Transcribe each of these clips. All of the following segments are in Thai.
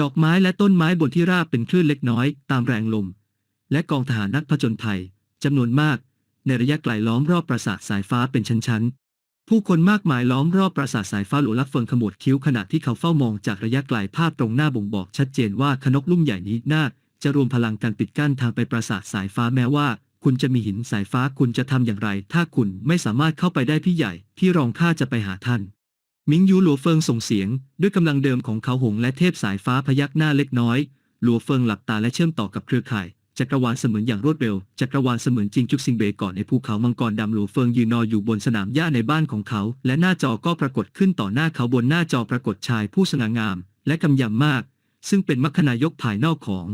ดอกไม้และต้นไม้บนที่ราบเป็นคลื่นเล็กน้อยตามแรงลม และกองทหารนักผจญภัยจำนวนมาก ในระยะไกลล้อมรอบปราสาทสายฟ้าเป็นชั้นๆ ผู้คนมากมายล้อมรอบปราสาทสายฟ้าหลวลักเฟิงขมวดคิ้วขณะที่เขาเฝ้ามองจากระยะไกลภาพตรงหน้าบ่งบอกชัดเจนว่าขนกลุ่มใหญ่นี้น่าจะรวมพลังกันปิดกั้นทางไปปราสาทสายฟ้าแม้ว่า คุณจะมีหินสายฟ้าคุณจะทำอย่างไร ถ้าคุณไม่สามารถเข้าไปได้พี่ใหญ่พี่รองข้าจะไปหาท่าน มิงยูหลัวเฟิงส่งเสียง ด้วยกำลังเดิมของเขาหงและเทพสายฟ้าพยักหน้าเล็กน้อย หลัวเฟิงหลับตาและเชื่อมต่อกับเครือข่ายจักรวาลเสมือนอย่างรวดเร็วจักรวาลเสมือนจริงจุกซิงเบก่อนในภูเขามังกรดำหลัวเฟิงยืนนอนอยู่บนสนามหญ้าในบ้านของเขา และหน้าจอก็ปรากฏขึ้นต่อหน้าเขาบนหน้าจอปรากฏชายผู้สง่างาม และกำยำมาก ซึ่งเป็นมัคคณายกภายนอกของ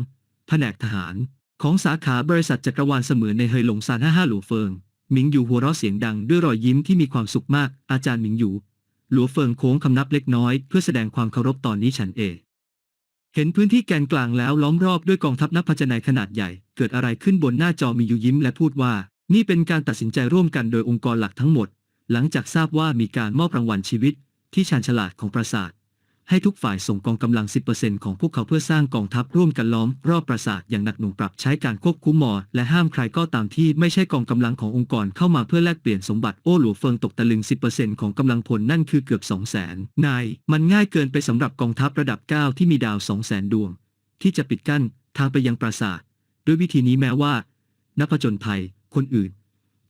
แผนกทหาร ของสาขาบริษัทจักรวาลเสมือนในเฮยหลงซานห้าห้าหลัวเฟิงหมิงอยู่หัวเราะเสียงดังด้วยรอยยิ้มที่มีความสุขมากอาจารย์หมิงอยู่ หลัวเฟิงโค้งคำนับเล็กน้อยเพื่อแสดงความเคารพตอนนี้ฉันเองเห็นพื้นที่แกนกลางแล้วล้อมรอบด้วยกองทัพนักพจนายขนาดใหญ่ เกิดอะไรขึ้นบนหน้าจอมีอยู่ยิ้มและพูดว่า นี่เป็นการตัดสินใจร่วมกันโดยองค์กรหลักทั้งหมด หลังจากทราบว่ามีการมอบรางวัลชีวิต ที่ชาญฉลาดของปราสาท ให้ทุกฝ่ายส่งกองกำลัง 10%ของพวกเขาเพื่อสร้างกองทัพร่วมกันล้อมรอบปราสาทอย่างหนักหน่วงปรับใช้การควบคุมมอ และห้ามใครก็ตามที่ไม่ใช่กองกำลังขององค์กรเข้ามาเพื่อแลกเปลี่ยนสมบัติโอ้หลัวเฟิงตกตะลึง 10%ของกำลังพลนั่นคือเกือบ200,000นาย มันง่ายเกินไปสำหรับกองทัพระดับ 9 ที่มีดาว 200,000 ดวง ที่จะปิดกั้นทางไปยังปราสาทด้วยวิธีนี้แม้ว่า นักผจญภัย คนอื่น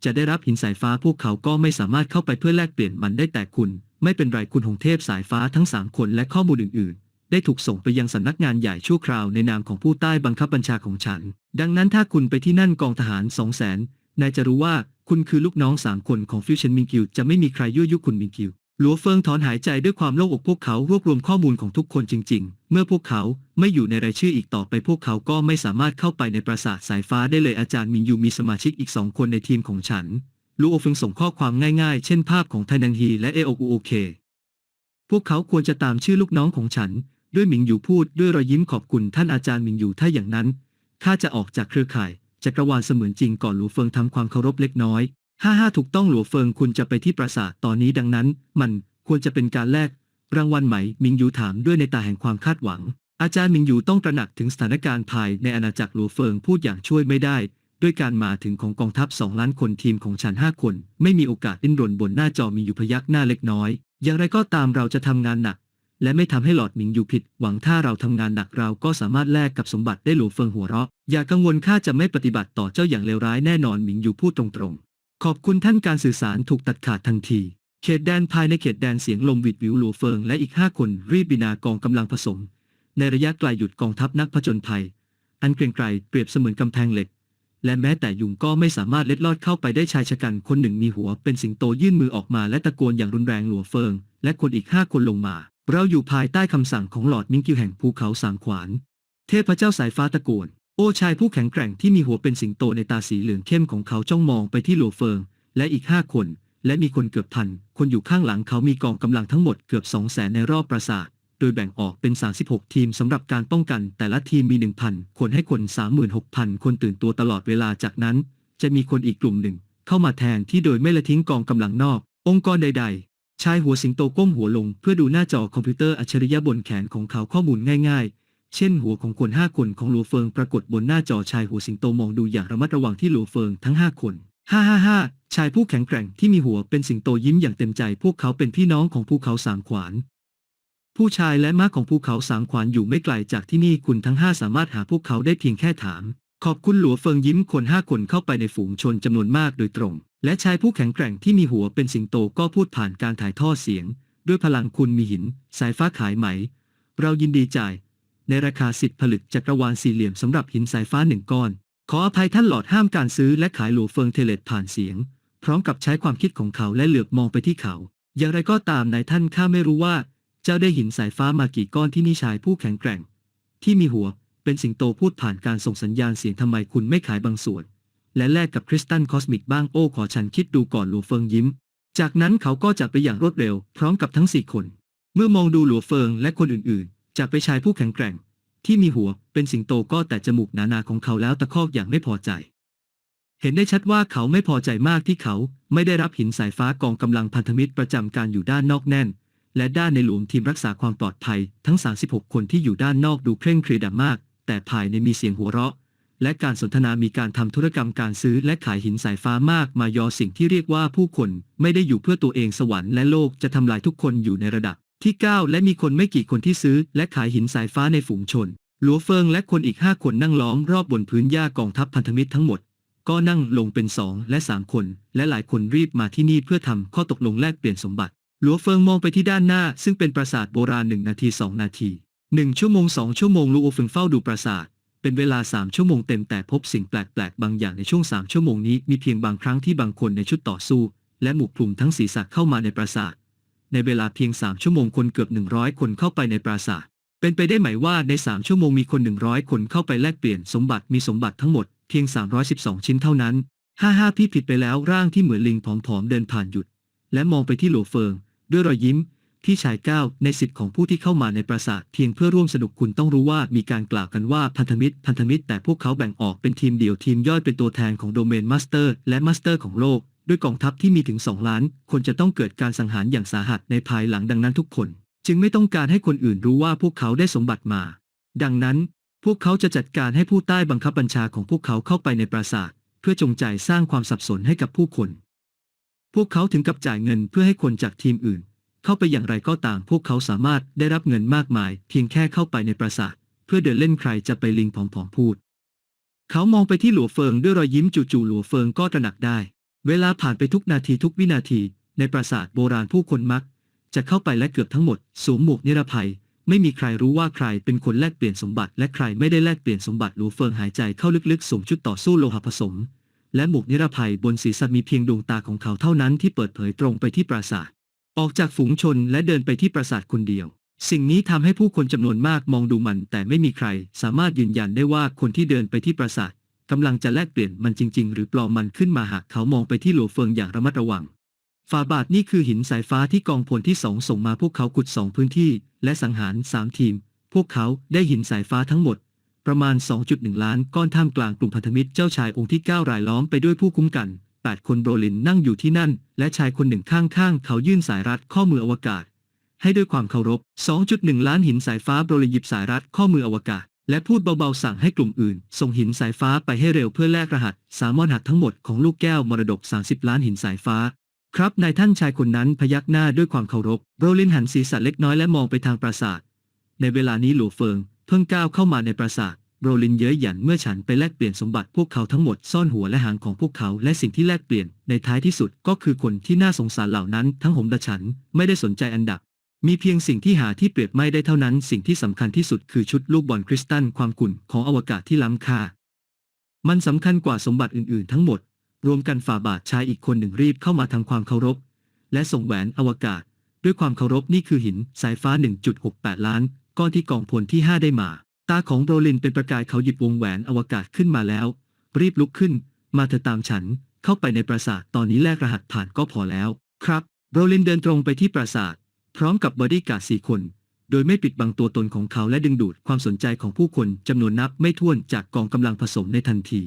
จะได้รับหินสายฟ้าพวกเขาก็ไม่สามารถเข้าไปเพื่อแลกเปลี่ยนมันได้แต่คุณ ไม่เป็นไรคุณหงเทพสายฟ้าทั้งสามคนและข้อมูลอื่น ๆ ได้ถูกส่งไปยังสำนักงานใหญ่ชั่วคราวในนามของผู้ใต้บังคับบัญชาของฉัน ดังนั้นถ้าคุณไปที่นั่นกองทหารสองแสนนายจะรู้ว่าคุณคือลูกน้องสามคนของฟิวชันมิงคิวจะไม่มีใครยั่วยุคุณมิงคิวหลัวเฟิงถอนหายใจด้วยความโล่งอกพวกเขารวบรวมข้อมูลของทุกคนจริง ๆ เมื่อพวกเขาไม่อยู่ในรายชื่ออีกต่อไปพวกเขาก็ไม่สามารถเข้าไปในปราสาทสายฟ้าได้เลยอาจารย์มินยูมีสมาชิกอีกสองคนในทีมของฉัน ลูโอเฟิงส่งข้อความง่ายๆ เช่นภาพของไทนังฮีและเอโอกูโอเค พวกเขาควรจะตามชื่อลูกน้องของฉัน ด้วยหมิงอยู่พูดด้วยรอยยิ้มขอบคุณท่านอาจารย์หมิงอยู่ถ้าอย่างนั้นข้าจะออกจากเครือข่ายจักรวาลเสมือนจริงก่อนหลัวเฟิงทำความเคารพเล็กน้อยห้าห้าถูกต้องหลัวเฟิงคุณจะไปที่ปราสาทตอนนี้ดังนั้น มันควรจะเป็นการแลกรางวัลไหมหมิงอยู่ถามด้วยในตาแห่งความคาดหวัง อาจารย์หมิงอยู่ต้องตระหนักถึงสถานการณ์ภายในอาณาจักรหลัวเฟิงพูดอย่างช่วยไม่ได้ ด้วยการมาถึงของกองทัพสองล้านคนทีมของฉันห้าคน ไม่มีโอกาสดิ้นรนบนหน้าจอมีอยู่พยักหน้าเล็กน้อย อย่างไรก็ตามเราจะทำงานหนัก และไม่ทำให้หลอดหมิงอยู่ผิด หวังถ้าเราทำงานหนักเราก็สามารถแลกกับสมบัติได้หลัวเฟิงหัวเราะ อย่ากังวลข้าจะไม่ปฏิบัติต่อเจ้าอย่างเลวร้ายแน่นอนหมิงอยู่พูดตรงๆ ขอบคุณท่านการสื่อสารถูกตัดขาดทันทีเขตแดนภายในเขตแดนเสียงลมวิดวิวหลัวเฟิงและอีกห้าคนรีบบินากองกำลังผสม ในระยะไกลหยุดกองทัพนักผจญภัย อันเกรียงไกรเปรียบเสมือนกำแพงเหล็ก และแม้แต่ยุงก็ไม่สามารถเล็ดลอดเข้าไปได้ชายชะกันคนหนึ่งมีหัวเป็นสิงโตยื่นมือออกมาและตะโกนอย่างรุนแรงหลัวเฟิง และคนอีกห้าคนลงมา เราอยู่ภายใต้คำสั่งของหลอดมิงกิวแห่งภูเขาสามขวาน เทพเจ้าสายฟ้าตะโกน โอ้ชายผู้แข็งแกร่งที่มีหัวเป็นสิงโตในตาสีเหลืองเข้มของเขาจ้องมองไปที่หลัวเฟิง และอีกห้าคน และมีคนเกือบพันคนอยู่ข้างหลังเขามีกองกำลังทั้งหมดเกือบสองแสนในรอบปราสาท ดยแบ่งออกเป็น 36 ทีมสำหรับการป้องกัน แต่ละทีมมี 1,000 คนให้คน 36,000 คนตื่นตัวตลอดเวลาจากนั้น จะมีคนอีกกลุ่มหนึ่ง เข้ามาแทนที่โดยไม่ละทิ้งกองกำลังนอก องค์กรใด ๆ ชายหัวสิงโตก้มหัวลง เพื่อดูหน้าจอคอมพิวเตอร์อัจฉริยะบนแขนของเขาข้อมูลง่ายๆ เช่น หัวของคนห้าคนของหลัวเฟิงปรากฏบนหน้าจอชายหัวสิงโตมองดูอย่างระมัดระวังที่หลัวเฟิงทั้งห้าคนห้าห้าห้าชายผู้แข็งแกร่งที่มีหัวเป็นสิงโตยิ้มอย่างเต็มใจ พวกเขาเป็นพี่น้องของภูเขาสามขวาน ผู้ชายและม้าของภูเขาสามขวานอยู่ไม่ไกลจากที่นี่คุณทั้งห้าสามารถหาพวกเขาได้เพียงแค่ถาม ขอบคุณหลัวเฟิงยิ้มคนห้าคนเข้าไปในฝูงชนจำนวนมากโดยตรง และชายผู้แข็งแกร่งที่มีหัวเป็นสิงโตก็พูดผ่านการถ่ายทอดเสียง ด้วยพลังคุณมีหิน สายฟ้าขายไหม เรายินดีจ่าย ในราคาสิทธิผลึกจักรวาลสี่เหลี่ยมสำหรับหินสายฟ้าหนึ่งก้อน ขออภัยท่านหลอดห้ามการซื้อและขายหลัวเฟิงเทเลตผ่านเสียง พร้อมกับใช้ความคิดของเขาและเหลือบมองไปที่เขา อย่างไรก็ตามนายท่านข้าไม่รู้ว่า เจ้าได้หินสายฟ้ามากี่ก้อนที่นี่ชายผู้แข็งแกร่ง ที่มีหัวเป็นสิงโตพูดผ่านการส่งสัญญาณเสียงทำไมคุณไม่ขายบางส่วน และแลกกับคริสตัลคอสมิกบ้างโอ้ขอฉันคิดดูก่อนหลัวเฟิงยิ้ม จากนั้นเขาก็จากไปอย่างรวดเร็ว พร้อมกับทั้งสี่คน เมื่อมองดูหลัวเฟิงและคนอื่นๆ จากไปชายผู้แข็งแกร่ง ที่มีหัวเป็นสิงโตก็แต่จมูกหนาๆของเขาแล้วตะคอกอย่างไม่พอใจ เห็นได้ชัดว่าเขาไม่พอใจมากที่เขาไม่ได้รับหินสายฟ้ากองกำลังพันธมิตรประจำการอยู่ด้านนอกแน่น และด้านในหลวงทีมรักษาความปลอดภัยทั้ง 36 คนที่อยู่ด้านนอกดูเคร่งเครียดมาก แต่ภายในมีเสียงหัวเราะ และการสนทนามีการทำธุรกรรมการซื้อและขายหินสายฟ้ามากมายอสิ่งที่เรียกว่าผู้คนไม่ได้อยู่เพื่อตัวเองสวรรค์และโลกจะทำลายทุกคนอยู่ในระดับ ที่ 9 และมีคนไม่กี่คนที่ซื้อ และขายหินสายฟ้าในฝูงชนหลัวเฟิงและคนอีก5คนนั่งล้อมรอบบนพื้นหญ้ากองทัพพันธมิตรทั้งหมด ก็นั่งลงเป็นสองและสามคน และหลายคนรีบมาที่นี่เพื่อทำข้อตกลงแลกเปลี่ยนสมบัติ หลัวเฟิงมองไปที่ด้านหน้าซึ่งเป็นปราสาทโบราณหนึ่งนาทีสองนาทีหนึ่งชั่วโมงสองชั่วโมงลูโอเฟิงเฝ้าดูปราสาทเป็นเวลาสามชั่วโมงเต็มแต่พบสิ่งแปลกๆ บางอย่างในช่วงสามชั่วโมงนี้มีเพียงบางครั้งที่บางคนในชุดต่อสู้ และหมู่กลุ่มทั้งศีรษะเข้ามาในปราสาทในเวลาเพียงสามชั่วโมงคนเกือบหนึ่งร้อยคนเข้าไปในปราสาทเป็นไปได้ไหมว่าในสามชั่วโมงมีคนหนึ่งร้อยคนเข้าไปแลกเปลี่ยนสมบัติมีสมบัติทั้งหมดเพียง312ชิ้นเท่านั้นห้าห้าพี่ผิดไปแล้วร่างที่เหมือนลิงผอมๆเดินผ่านหยุด และมองไปที่หลัวเฟิง ด้วยรอยยิ้ม พี่ชายก้าวในสิทธิ์ของผู้ที่เข้ามาในปราสาทเพียงเพื่อร่วมสนุกคุณต้องรู้ว่ามีการกล่าวกันว่าพันธมิตร พันธมิตร แต่พวกเขาแบ่งออกเป็นทีมเดี่ยวทีมย่อยเป็นตัวแทนของโดเมนมาสเตอร์และมาสเตอร์ของโลกด้วยกองทัพที่มีถึง 2 ล้าน คนจะต้องเกิดการสังหารอย่างสาหัสในภายหลังดังนั้นทุกคน จึงไม่ต้องการให้คนอื่นรู้ว่าพวกเขาได้สมบัติมา ดังนั้น พวกเขาจะจัดการให้ผู้ใต้บังคับบัญชาของพวกเขาเข้าไปในปราสาท เพื่อจงใจสร้างความสับสนให้กับผู้คน พวกเขาถึงกับจ่ายเงินเพื่อให้คนจากทีมอื่น เข้าไปอย่างไรก็ตาม พวกเขาสามารถได้รับเงินมากมาย เพียงแค่เข้าไปในปราสาท เพื่อเดินเล่นใครจะไปลิงผอมๆพูด เขามองไปที่หลัวเฟิงด้วยรอยยิ้มจู่ๆหลัวเฟิงก็ตระหนักได้ เวลาผ่านไปทุกนาทีทุกวินาที ในปราสาทโบราณผู้คนมัก จะเข้าไปและเกือบทั้งหมดสวมหมวกนิรภัย ไม่มีใครรู้ว่าใครเป็นคนแลกเปลี่ยนสมบัติ และใครไม่ได้แลกเปลี่ยนสมบัติหลัวเฟิงหายใจเข้าลึกๆสวมชุดต่อสู้โลหะผสม และหมวกนิรภัยบนศีรษะมีเพียงดวงตาของเขาเท่านั้นที่เปิดเผยตรงไปที่ปราสาท ออกจากฝูงชนและเดินไปที่ปราสาทคนเดียว สิ่งนี้ทำให้ผู้คนจำนวนมากมองดูมัน แต่ไม่มีใครสามารถยืนยันได้ว่าคนที่เดินไปที่ปราสาทกำลังจะแลกเปลี่ยนมันจริง ๆ หรือปลอมมันขึ้นมาหากเขามองไปที่หลัวเฟิงอย่างระมัดระวังฝาบาทนี่คือหินสายฟ้าที่กองพลที่สองส่งมาพวกเขาขุดสองพื้นที่ และสังหารสามทีม พวกเขาได้หินสายฟ้าทั้งหมด ประมาณ 2.1 ล้านก้อนท่ามกลางกลุ่มพันธมิตรเจ้าชายองค์ที่ 9 รายล้อมไปด้วยผู้คุ้มกัน 8 คนโบรลินนั่งอยู่ที่นั่น และชายคนหนึ่งข้างๆ เขายื่นสายรัดข้อมืออวกาศ ให้ด้วยความเคารพ 2.1 ล้านหินสายฟ้าโบรลินหยิบสายรัดข้อมืออวกาศ และพูดเบาๆสั่งให้กลุ่มอื่น ส่งหินสายฟ้าไปให้เร็วเพื่อแลกรหัสสามอนหัดทั้งหมดของลูกแก้วมรดก 30 ล้านหินสายฟ้าครับนายท่านชายคนนั้นพยักหน้าด้วยความเคารพ โรลินหันศีรษะเล็กน้อยและมองไปทางปราสาท ในเวลานี้หลัวเฟิง พิ่งก้าวเข้ามาในปราสาทโรลินเย้ยหยันเมื่อฉันไปแลกเปลี่ยนสมบัติพวกเขาทั้งหมดซ่อนหัวและหางของพวกเขาและสิ่งที่แลกเปลี่ยนในท้ายที่สุดก็คือคนที่น่าสงสารเหล่านั้น ทั้งผมและฉันไม่ได้สนใจอันดับ มีเพียงสิ่งที่หาที่เปรียบไม่ได้เท่านั้น สิ่งที่สำคัญที่สุดคือชุดลูกบอลคริสตัลความกุ่นของอวกาศที่ล้ำค่า มันสำคัญกว่าสมบัติอื่นๆ ทั้งหมด รวมกันฝ่าบาทชายอีกคนหนึ่งรีบเข้ามาทำความเคารพ และส่งแหวนอวกาศ ด้วยความเคารพนี่คือหินสายฟ้า 1.68 ล้าน ก้อนที่กองพลที่5ได้มา ตาของโรลินเป็นประกายเขาหยิบวงแหวนอวกาศขึ้นมาแล้ว รีบลุกขึ้น มาเธอตามฉัน เข้าไปในปราสาทตอนนี้แลกรหัสผ่านก็พอแล้ว ครับโรลินเดินตรงไปที่ปราสาท พร้อมกับบอดี้การ์ดสี่คน โดยไม่ปิดบังตัวตนของเขาและดึงดูดความสนใจของผู้คนจำนวนนับไม่ถ้วนจากกองกำลังผสมในทันที